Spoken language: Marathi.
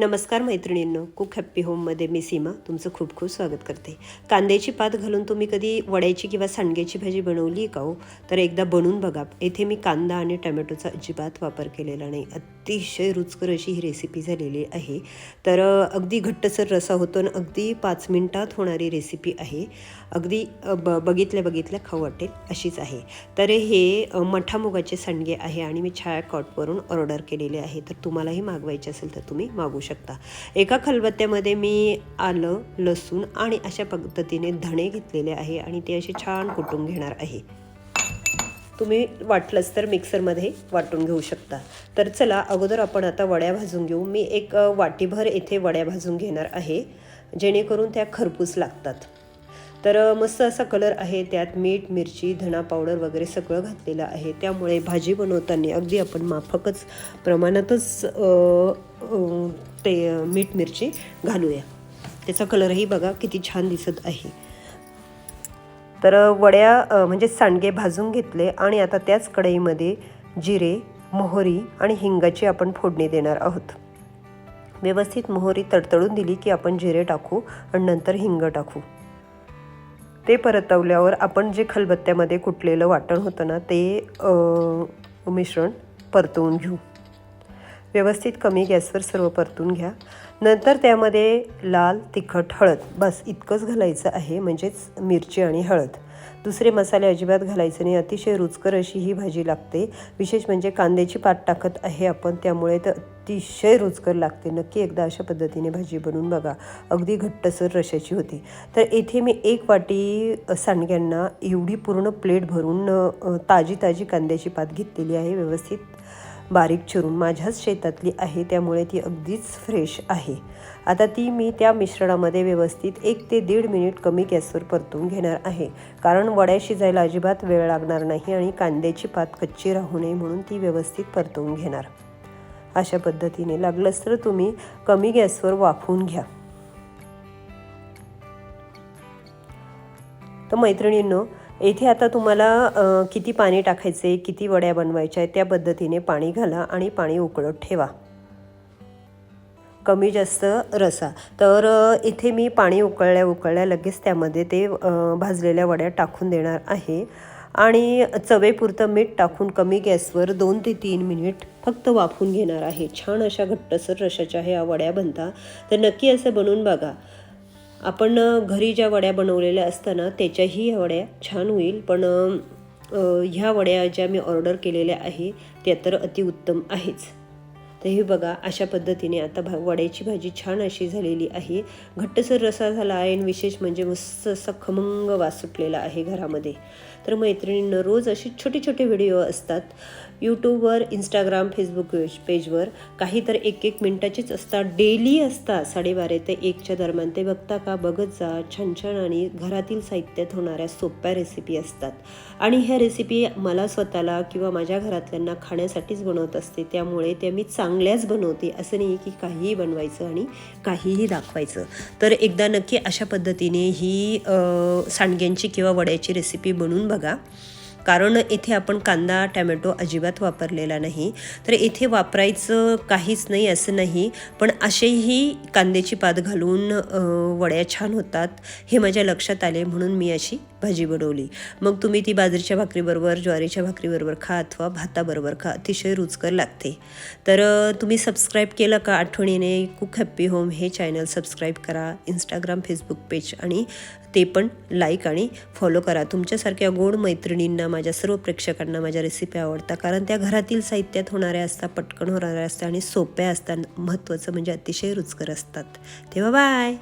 नमस्कार मैत्रिणींनो कुक हॅप्पी होममध्ये मी सीमा तुमचं खूप खूप स्वागत करते. कांद्याची पात घालून तुम्ही कधी वड्याची किंवा सांडग्याची भाजी बनवली का हो? तर एकदा बनवून बघा. येथे मी कांदा आणि टमॅटोचा अजिबात वापर केलेला नाही. अतिशय रुचकर अशी ही रेसिपी झालेली आहे. तर अगदी घट्टसर रसा होतो आणि अगदी पाच मिनिटात होणारी रेसिपी आहे. अगदी ब बघितल्या बघितल्या खाऊ वाटेल अशीच आहे. तर हे मठामुगाचे सांडगे आहे आणि मी छाया कॉटवरून ऑर्डर केलेले आहे. तर तुम्हालाही मागवायचे असेल तर तुम्ही मागू शकता. शकता. एका खलबत्त्यामध्ये मी आलं लसूण आणि अशा पद्धतीने धणे घेतलेले आहे आणि ते असे छान कुटून घेणार आहे. तुम्ही वाटलंच तर मिक्सरमध्ये वाटून घेऊ शकता. तर चला अगोदर आपण आता वड्या भाजून घेऊ. मी एक वाटीभर येथे वड्या भाजून घेणार आहे जेणेकरून त्या खरपूस लागतात. तर मस्त असा कलर आहे त्यात मीठ मिरची धणा पावडर वगैरे सगळं घातलेलं आहे. त्यामुळे भाजी बनवताना अगदी आपण माफकच प्रमाणातच ते मीठ मिरची घालूया. त्याचा कलरही बघा किती छान दिसत आहे. तर वड्या म्हणजे सांडगे भाजून घेतले आणि आता त्याच कढईमध्ये जिरे मोहरी आणि हिंगाची आपण फोडणी देणार आहोत. व्यवस्थित मोहरी तडतडून दिली की आपण जिरे टाकू आणि नंतर हिंग टाकू. ते परतवल्यावर आपण जे खलबत्त्यामध्ये कुटलेलं वाटण होतं ना ते मिश्रण परतवून घेऊ. व्यवस्थित कमी गॅसवर सर्व परतून घ्या. नंतर त्यामध्ये लाल तिखट हळद. बस इतकंच घालायचं आहे म्हणजेच मिरची आणि हळद. दुसरे मसाले अजिबात घालायचे नाही. अतिशय रुचकर अशी ही भाजी लागते. विशेष म्हणजे कांद्याची पात टाकत आहे आपण त्यामुळे तर अतिशय रुचकर लागते. नक्की एकदा अशा पद्धतीने भाजी बनवून बघा. अगदी घट्टसर रशाची होती. तर येथे मी एक वाटी सांडग्यांना एवढी पूर्ण प्लेट भरून ताजी ताजी कांद्याची पात घेतलेली आहे. व्यवस्थित बारीक चिरून माझ्याच शेतातली आहे त्यामुळे ती अगदीच फ्रेश आहे. आता ती मी त्या मिश्रणामध्ये व्यवस्थित एक ते दीड मिनिट कमी गॅसवर परतून घेणार आहे. कारण वड्या शिजायला अजिबात वेळ लागणार नाही आणि कांद्याची पात कच्ची राहू नये म्हणून ती व्यवस्थित परतवून घेणार. अशा पद्धतीने लागलंच तर तुम्ही कमी गॅसवर वाफवून घ्या. तर मैत्रिणींनो येथे आता तुम्हाला किती पाणी टाकायचे किती वड्या बनवायच्या आहेत त्या पद्धतीने पाणी घाला आणि पाणी उकळत ठेवा. कमी जास्त रसा. तर इथे मी पाणी उकळल्या उकळल्या लगेच त्यामध्ये ते भाजलेल्या वड्या टाकून देणार आहे. आणि चवेपुरतं मीठ टाकून कमी गॅसवर दोन ते तीन मिनिट फक्त वाफून घेणार आहे. छान अशा घट्टसर रशाच्या ह्या वड्या बनता. तर नक्की असं बनवून बघा. आपण घरी ज्या वड्या बनवलेल्या असताना त्याच्याही ह्या वड्या छान होईल. पण ह्या वड्या ज्या मी ऑर्डर केलेल्या आहे त्या तर अतिउत्तम आहेच. तर हे बघा अशा पद्धतीने आता भा वड्याची भाजी छान अशी झालेली आहे. घट्टसर रसा झाला आहे आणि विशेष म्हणजे मस्त असा खमंग वास सुटलेला आहे घरामध्ये. तर मैत्रिणींना रोज असे छोटे छोटे व्हिडिओ असतात. यूट्यूबवर इंस्टाग्राम फेसबुक पेजवर काही तर एक एक मिनटाचेच असतात. डेली असतात. साडेबारा ते एकच्या दरम्यान. ते बघता का? बघत जा. छान छान आणि घरातील साहित्यात होणाऱ्या सोप्या रेसिपी असतात. आणि ह्या रेसिपी मला स्वतःला किंवा माझ्या घरातल्यांना खाण्यासाठीच बनवत असते. त्यामुळे त्या मी चांगल्याच बनवते असं नाही की काहीही बनवायचं आणि काहीही दाखवायचं. तर एकदा नक्की अशा पद्धतीने ही सांडग्यांची किंवा वड्याची रेसिपी बनवून बघा. कारण इथे आपण कांदा टॅमॅटो अजिबात वापरलेला नाही. तर इथे वापरायचं काहीच नाही असं नाही. पण असेही कांद्याची पात घालून वड्या छान होतात हे माझ्या लक्षात आले म्हणून मी अशी भाजी बनवली. मग तुम्ही ती बाजरीच्या भाकरीबरोबर ज्वारीच्या भाकरीबरोबर खा अथवा भाताबरोबर खा अतिशय रुचकर लागते. तर तुम्ही सबस्क्राईब केलं का आठवणीने कुक हॅप्पी होम हे चॅनल सबस्क्राईब करा. इंस्टाग्राम फेसबुक पेज आणि ते पण लाईक आणि फॉलो करा. तुमच्यासारख्या गोड मैत्रिणींना माझ्या सर्व प्रेक्षकांना माझ्या रेसिपी आवडतात कारण त्या घरातील साहित्यात होणाऱ्या असतात पटकन होणाऱ्या असतात आणि सोप्या असतात. महत्त्वाचं म्हणजे अतिशय रुचकर असतात. तेव्हा बाय